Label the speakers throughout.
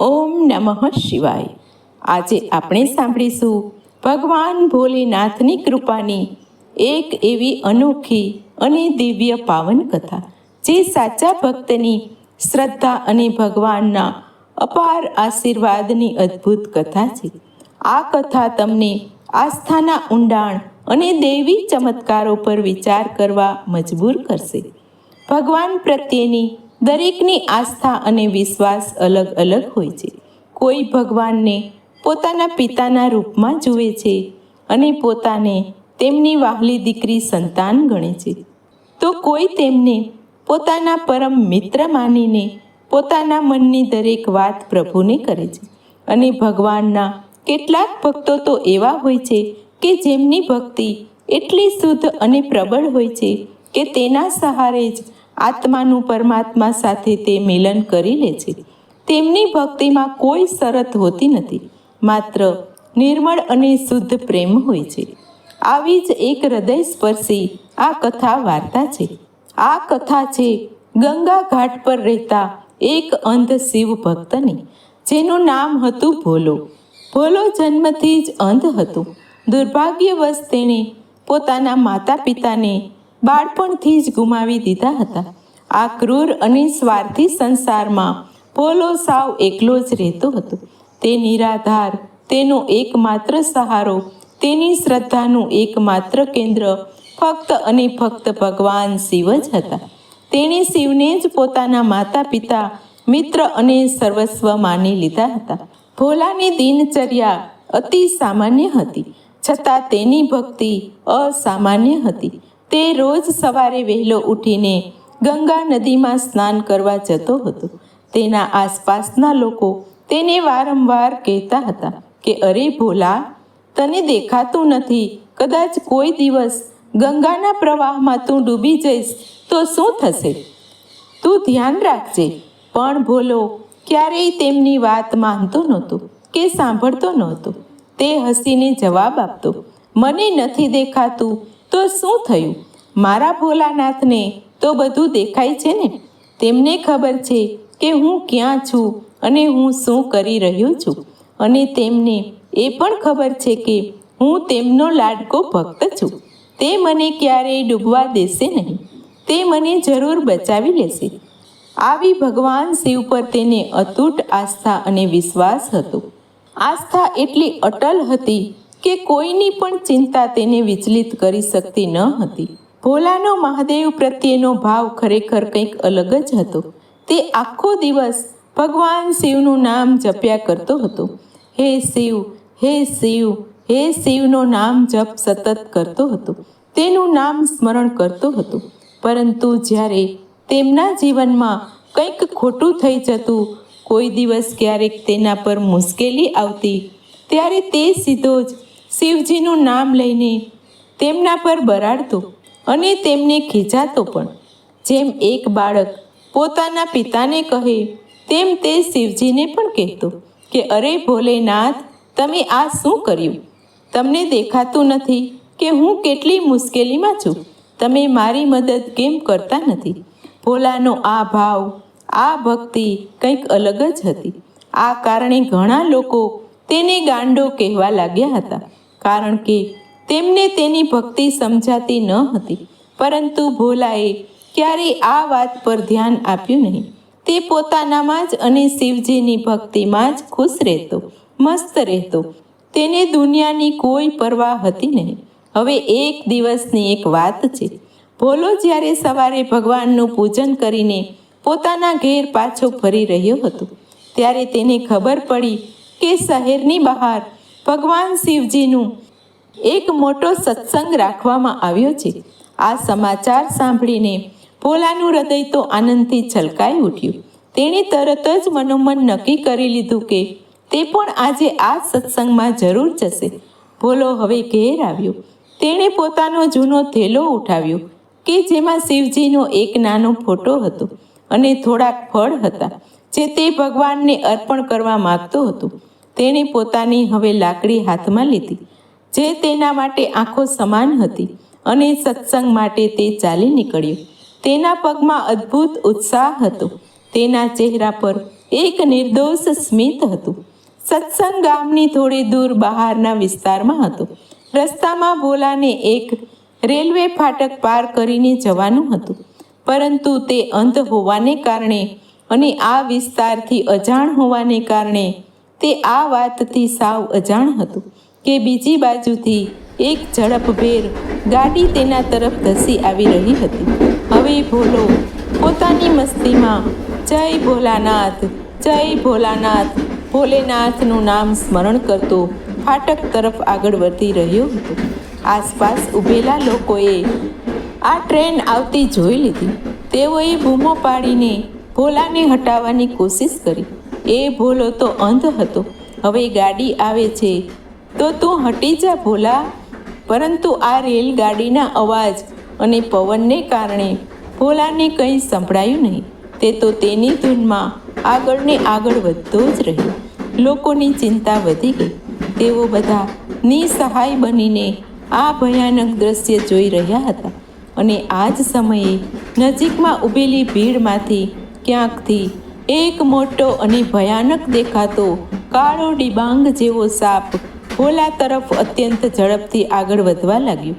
Speaker 1: ઓમ નમઃ શિવાય. આજે આપણે સાંભળીશું ભગવાન ભોલેનાથની કૃપાની એક એવી અનોખી અને દિવ્ય પાવન કથા, જે સાચા ભક્તની શ્રદ્ધા અને ભગવાનના અપાર આશીર્વાદની અદ્ભુત કથા છે. આ કથા તમને આસ્થાના ઊંડાણ અને દૈવી ચમત્કારો પર વિચાર કરવા મજબૂર કરશે. ભગવાન પ્રત્યેની દરેકની આસ્થા અને વિશ્વાસ અલગ અલગ હોય છે. કોઈ ભગવાનને પોતાના પિતાના રૂપમાં જુએ છે અને પોતાને તેમની વાહલી દીકરી સંતાન ગણે છે. તો કોઈ તેમને પોતાના પરમ મિત્ર માનીને પોતાના મનની દરેક વાત પ્રભુને કરે છે. અને ભગવાનના કેટલાક ભક્તો તો એવા હોય છે કે જેમની ભક્તિ એટલી શુદ્ધ અને પ્રબળ હોય છે કે તેના સહારે જ આત્માનું પરમાત્મા સાથે તે મિલન કરી લે છે. તેમની ભક્તિમાં કોઈ શરત હોતી નથી, માત્ર નિર્મળ અને શુદ્ધ પ્રેમ હોય છે. આવી જ એક હૃદય સ્પર્શી આ કથા વાર્તા છે. આ કથા છે ગંગા ઘાટ પર રહેતા એક અંધ શિવ ભક્તની, જેનું નામ હતું ભોલો. ભોલો જન્મથી જ અંધ હતું. દુર્ભાગ્યવશ તેણે પોતાના માતા પિતાને બાળપણથી જ ગુમાવી દીધા હતા. આ ક્રૂર અને સ્વાર્થી સંસારમાં ભોલો સાવ એકલો જ રહેતો હતો. તે નિરાધાર, તેનો એકમાત્ર સહારો, તેની શ્રદ્ધાનું એકમાત્ર કેન્દ્ર ફક્ત અને ફક્ત ભગવાન શિવ જ હતા. તેણે શિવને જ પોતાના માતા પિતા મિત્ર અને સર્વસ્વ માની લીધા હતા. ભોલાની દિનચર્યા અતિ સામાન્ય હતી. છતાં તેની ભક્તિ અસામાન્ય હતી. તે રોજ સવારે વહેલો ઉઠીને ગંગા નદીમાં સ્નાન કરવા જતો હતો. તેના આસપાસના લોકો તેને વારંવાર કહેતા હતા કે, અરે ભોલા, તને દેખાતું નથી. કદાચ કોઈ દિવસ ગંગાના પ્રવાહમાં તું ડૂબી જઈશ તો શું થશે? તું ધ્યાન રાખજે. પણ ભોલો ક્યારેય તેમની વાત માનતો નહોતો કે સાંભળતો નહોતો. તે હસીને જવાબ આપતો, મને નથી દેખાતું તો શું થયું? મારા ભોલાનાથને તો બધું દેખાય છે ને? તેમને ખબર છે કે હું ક્યાં છું અને હું શું કરી રહ્યો છું. અને તેમને એ પણ ખબર છે કે હું તેમનો લાડકો ભક્ત છું. તે મને ક્યારેય ડૂબવા દેશે નહીં. તે મને જરૂર બચાવી લેશે. આવી ભગવાન શિવ પર તેને અતૂટ આસ્થા અને વિશ્વાસ હતો. આસ્થા એટલી અટલ હતી કે કોઈની પણ ચિંતા તેને વિચલિત કરી શકતી ન હતી. ભોલાનો મહાદેવ પ્રત્યેનો ભાવ ખરેખર કંઈક અલગ જ હતો. તે આખો દિવસ ભગવાન શિવનું નામ જપ્યા કરતો હતો. હે શિવ હે શિવ, હે શિવનો નામ જપ સતત કરતો હતો. તેનું નામ સ્મરણ કરતો હતો. પરંતુ જ્યારે તેમના જીવનમાં કંઈક ખોટું થઈ જતું, કોઈ દિવસ ક્યારેક તેના પર મુશ્કેલી આવતી, ત્યારે તે સીધો જ શિવજીનું નામ લઈને તેમના પર બરાડતો અને તેમને ખીજાતો પણ. જેમ એક બાળક પોતાના પિતાને કહે, તેમ તે શિવજીને પણ કહેતો કે, અરે ભોલેનાથ, તમે આ શું કર્યું? તમને દેખાતું નથી કે હું કેટલી મુશ્કેલીમાં છું. તમે મારી મદદ કેમ કરતા નથી? ભોલાનો આ ભાવ, આ ભક્તિ કંઈક અલગ જ હતી. આ કારણે ઘણા લોકો તેને ગાંડો કહેવા લાગ્યા હતા. કારણ કે તેમને તેની ભક્તિ સમજાતી ન હતી. પરંતુ ભોલાએ ક્યારેય આ વાત પર ધ્યાન આપ્યું નહીં. તે પોતાનામાં જ અને શિવજીની ભક્તિમાં જ ખુશ રહેતો, મસ્ત રહેતો. તેને દુનિયાની કોઈ પરવા હતી નહીં. હવે એક દિવસની એક વાત છે. ભોલો જ્યારે સવારે ભગવાનનું પૂજન કરીને પોતાના ઘેર પાછો ફરી રહ્યો હતો, ત્યારે તેને ખબર પડી કે શહેરની બહાર ભગવાન શિવજીનું એક મોટો સત્સંગ રાખવામાં આવ્યો છે. આ સમાચાર સાંભળીને ભોલાનું હૃદય તો આનંદથી છલકાઈ ઉઠ્યું. તેણે તરત જ મનોમન નક્કી કરી લીધું કે તે પણ આજે આ સત્સંગમાં જરૂર જશે. ભોલો હવે ઘેર આવ્યો. તેણે પોતાનો જૂનો થેલો ઉઠાવ્યો, કે જેમાં શિવજીનો એક નાનો ફોટો હતો અને થોડાક ફળ હતા, જે તે ભગવાનને અર્પણ કરવા માગતો હતો. તેણે પોતાની હવે લાકડી હાથમાં લીધી, જે તેના માટે આંખો સમાન હતી અને સત્સંગ માટે તે ચાલી નીકળ્યો. તેના પગમાં અદ્ભુત ઉત્સાહ હતો. તેના ચહેરા પર એક નિર્દોષ સ્મિત હતું. સત્સંગ ગામની થોડી દૂર બહારના વિસ્તારમાં હતો. રસ્તામાં ભોલાને એક રેલવે ફાટક પાર કરીને જવાનું હતું, પરંતુ તે અંધ હોવાને કારણે અને આ વિસ્તારથી અજાણ હોવાને કારણે તે આ વાતથી સાવ અજાણ હતું કે બીજી બાજુથી એક ઝડપભેર ગાડી તેના તરફ ધસી આવી રહી હતી. હવે ભોલો, પોતાની મસ્તીમાં જય ભોલાનાથ જય ભોલાનાથ. ભોલેનાથનું નામ સ્મરણ કરતો ફાટક તરફ આગળ વધી રહ્યો હતો. આસપાસ ઊભેલા લોકોએ આ ટ્રેન આવતી જોઈ લીધી. તેઓએ બૂમો પાડીને ભોલાને હટાવવાની કોશિશ કરી. એ ભોલો તો અંધ હતો. હવે ગાડી આવે છે. તો તું હટી જા ભોલા. પરંતુ આ રેલગાડીના અવાજ અને પવનને કારણે ભોલાને કંઈ સંભળાયું નહીં. તે તો તેની ધૂનમાં આગળ ને આગળ વધતો જ રહ્યો. લોકોની ચિંતા વધી ગઈ. તેઓ બધા નિસહાય બનીને આ ભયાનક દ્રશ્ય જોઈ રહ્યા હતા. અને આ જ સમયે નજીકમાં ઊભેલી ભીડમાંથી ક્યાંકથી એક મોટો અને ભયાનક દેખાતો કાળો ડિબાંગ જેવો સાપ ભોલા તરફ અત્યંત ઝડપથી આગળ વધવા લાગ્યો.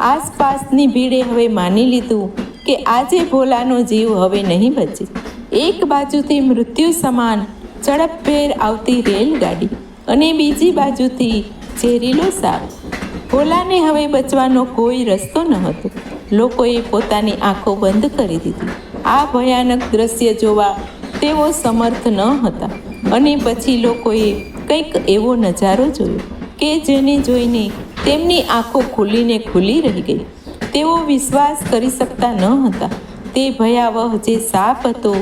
Speaker 1: આસપાસની ભીડે હવે માની લીધું કે આજે ભોલાનો જીવ હવે નહીં બચે. એક બાજુથી મૃત્યુ સમાન ઝડપભેર આવતી રેલગાડી અને બીજી બાજુથી ઝેરીલો સાપ. ભોલાને હવે બચવાનો કોઈ રસ્તો ન હતો. લોકોએ પોતાની આંખો બંધ કરી દીધી. આ ભયાનક દ્રશ્ય જોવા તેઓ સમર્થ ન હતા. અને પછી લોકોએ કંઈક એવો નજારો જોયો કે જેને જોઈને તેમની આંખો ખુલીને ખુલી રહી ગઈ. તેઓ વિશ્વાસ કરી શકતા ન હતા. તે ભયાવહ જે સાપ હતો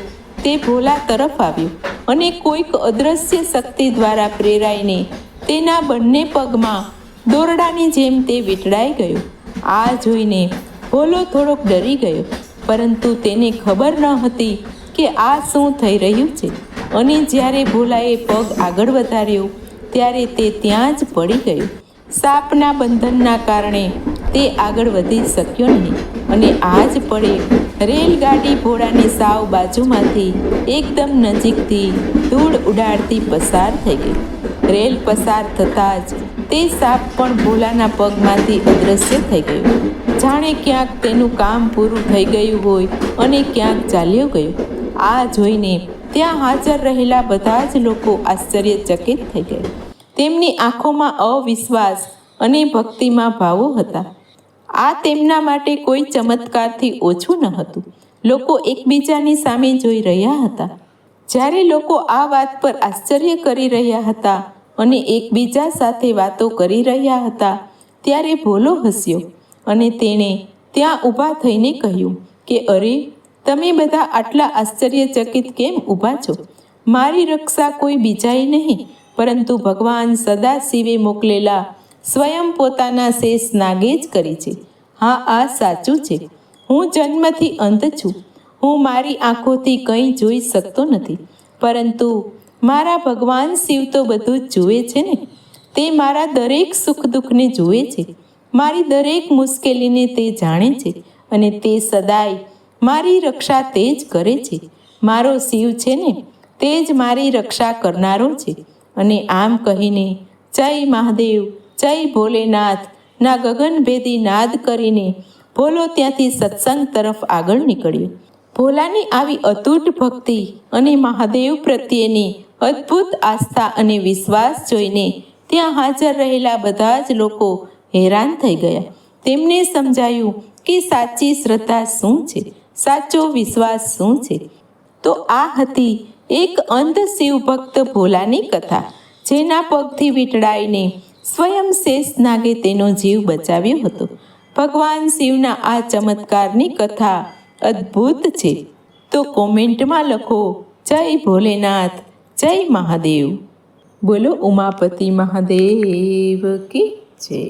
Speaker 1: તે ભોલા તરફ આવ્યો અને કોઈક અદ્રશ્ય શક્તિ દ્વારા પ્રેરાઈને તેના બંને પગમાં દોરડાની જેમ તે વીંટળાઈ ગયો. આ જોઈને ભોલો થોડોક ડરી ગયો, પરંતુ તેને ખબર ન હતી કે આ શું થઈ રહ્યું છે? અને જ્યારે ભોલાએ પગ આગળ વધાર્યો, ત્યારે તે ત્યાં જ પડી ગયો. સાપના બંધનના કારણે તે આગળ વધી શક્યો નહીં અને આ જ પડે રેલગાડી ભોળાની સાવ બાજુમાંથી એકદમ નજીકથી ધૂળ ઉડાડતી પસાર થઈ ગઈ. રેલ પસાર થતાં જ તે સાપ પણ ભોલાના પગમાંથી અદૃશ્ય થઈ ગયો. જાણે ક્યાંક તેનું કામ પૂરું થઈ ગયું હોય અને ક્યાંક ચાલ્યો ગયો. આ જોઈને ત્યાં હાજર રહેલા બધા જ લોકો આશ્ચર્યચકિત થઈ ગયા. તેમની આંખોમાં અવિશ્વાસ અને ભક્તિમાં ભાવો હતા. આ તેમના માટે કોઈ ચમત્કારથી ઓછું ન હતું. લોકો એકબીજાની સામે જોઈ રહ્યા હતા. જ્યારે લોકો આ વાત પર આશ્ચર્ય કરી રહ્યા હતા અને એકબીજા સાથે વાતો કરી રહ્યા હતા, ત્યારે ભોલો હસ્યો અને તેણે ત્યાં ઊભા થઈને કહ્યું કે, અરે તમે બધા આટલા આશ્ચર્યચકિત કેમ ઊભા છો? મારી રક્ષા કોઈ બીજાએ નહીં, પરંતુ ભગવાન સદાશિવે મોકલેલા સ્વયં પોતાના શેષ નાગે જ કરી છે. હા, આ સાચું છે. હું જન્મથી અંધ છું. હું મારી આંખોથી કંઈ જોઈ શકતો નથી. પરંતુ મારા ભગવાન શિવ તો બધું જ જુએ છે ને. તે મારા દરેક સુખ દુઃખને જુએ છે. મારી દરેક મુશ્કેલીને તે જાણે છે અને તે સદાય મારી રક્ષા તે જ કરે છે. મારો શિવ છે ને તે જ મારી રક્ષા કરનારો છે. અને આમ કહીને, જય મહાદેવ, જય ભોલેનાથ, ના ગગનભેદી નાદ કરીને ભોલો ત્યાંથી સત્સંગ તરફ આગળ નીકળ્યો. ભોલાની આવી અતૂટ ભક્તિ અને મહાદેવ પ્રત્યેની અદ્ભુત આસ્થા અને વિશ્વાસ જોઈને ત્યાં હાજર રહેલા બધા જ લોકો હેરાન થઈ ગયા. તેમને સમજાયું કે સાચી શ્રદ્ધા શું છે? સાચો વિશ્વાસ શું છે? તો આ હતી એક અંધ શિવ ભક્ત ભોલાની કથા, જેના પગથી વીંટળાઈને સ્વયં શેષ નાગે તેનો જીવ બચાવ્યો હતો. ભગવાન શિવના આ ચમત્કારની કથા અદ્ભુત છે. તો કોમેન્ટમાં લખો, જય ભોલેનાથ, જય મહાદેવ. બોલો ઉમાપતિ મહાદેવ કી જય.